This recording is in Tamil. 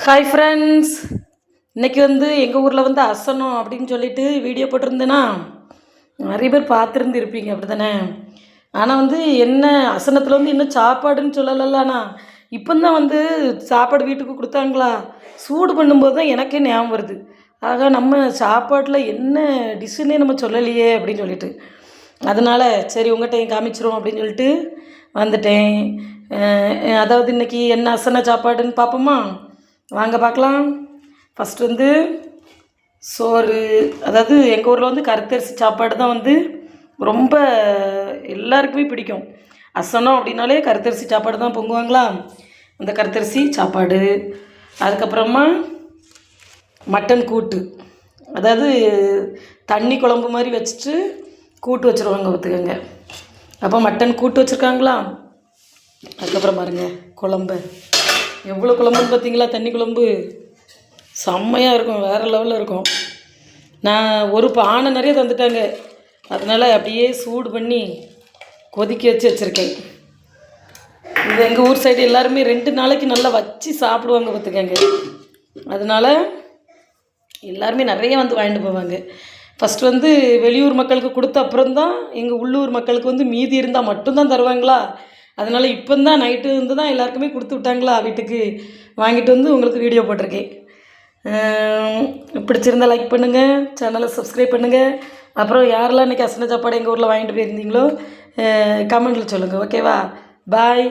ஹாய் ஃப்ரெண்ட்ஸ் இன்றைக்கி வந்து எங்கள் ஊரில் வந்து அசனம் அப்படின்னு சொல்லிட்டு வீடியோ போட்டிருந்தேன்னா நிறைய பேர் பார்த்துருந்து இருப்பீங்க அப்படி தானே ஆனால் வந்து என்ன அசனத்தில் வந்து இன்னும் சாப்பாடுன்னு சொல்லலல்லண்ணா இப்போ தான் வந்து சாப்பாடு வீட்டுக்கு கொடுத்தாங்களா? சூடு பண்ணும்போது தான் எனக்கே ஞாபகம் வருது. ஆக நம்ம சாப்பாட்டில் என்ன டிஷ்ஷுன்னே நம்ம சொல்லலையே அப்படின்னு சொல்லிட்டு. அதனால் சரி உங்கள்கிட்ட காமிச்சிரும் அப்படின்னு சொல்லிட்டு வந்துட்டேன். அதாவது இன்னைக்கு என்ன அசன சாப்பாடுன்னு பார்ப்போமா? வாங்க பார்க்கலாம். ஃபஸ்ட் வந்து சோறு. அதாவது எங்கள் ஊரில் வந்து கருத்தரிசி சாப்பாடு தான் வந்து ரொம்ப எல்லாருக்குமே பிடிக்கும். அசனம் அப்படின்னாலே கருத்தரிசி சாப்பாடு தான் பொங்குவாங்களா? அந்த கருத்தரிசி சாப்பாடு. அதுக்கப்புறமா மட்டன் கூட்டு. அதாவது தண்ணி குழம்பு மாதிரி வச்சுட்டு கூட்டு வச்சுருவாங்க ஒத்துக்கங்க. அப்போ மட்டன் கூட்டு வச்சுருக்காங்களா? அதுக்கப்புறம் பாருங்க குழம்பு. எவ்வளோ குழம்புன்னு பார்த்தீங்களா? தண்ணி குழம்பு. செம்மையாக இருக்கும் வேறு லெவலில் இருக்கும். நான் ஒரு பானை நிறைய தந்துட்டாங்க. அதனால் அப்படியே சூடு பண்ணி கொதிக்க வச்சு வச்சுருக்கேன். இது எங்கள் ஊர் சைடு எல்லாருமே ரெண்டு நாளைக்கு நல்லா வச்சு சாப்பிடுவாங்க பார்த்துக்கங்க. அதனால் எல்லாருமே நிறைய வந்து வாங்கிட்டு போவாங்க. ஃபஸ்ட்டு வந்து வெளியூர் மக்களுக்கு கொடுத்த அப்புறம் தான் எங்கள் உள்ளூர் மக்களுக்கு வந்து மீதி இருந்தால் மட்டும்தான் தருவாங்களா? அதனால் இப்போ தான் நைட்டு வந்து தான் எல்லாருக்குமே கொடுத்து விட்டாங்களா வீட்டுக்கு. வாங்கிட்டு வந்து உங்களுக்கு வீடியோ போட்டிருக்கேன். பிடிச்சிருந்தா லைக் பண்ணுங்கள் சேனலை சப்ஸ்கிரைப் பண்ணுங்கள் அப்புறம் யாரெல்லாம் இன்றைக்கி அசன சாப்பாடு எங்கள் ஊரில் வாங்கிட்டு போயிருந்தீங்களோ கமெண்டில் சொல்லுங்கள் ஓகேவா பாய்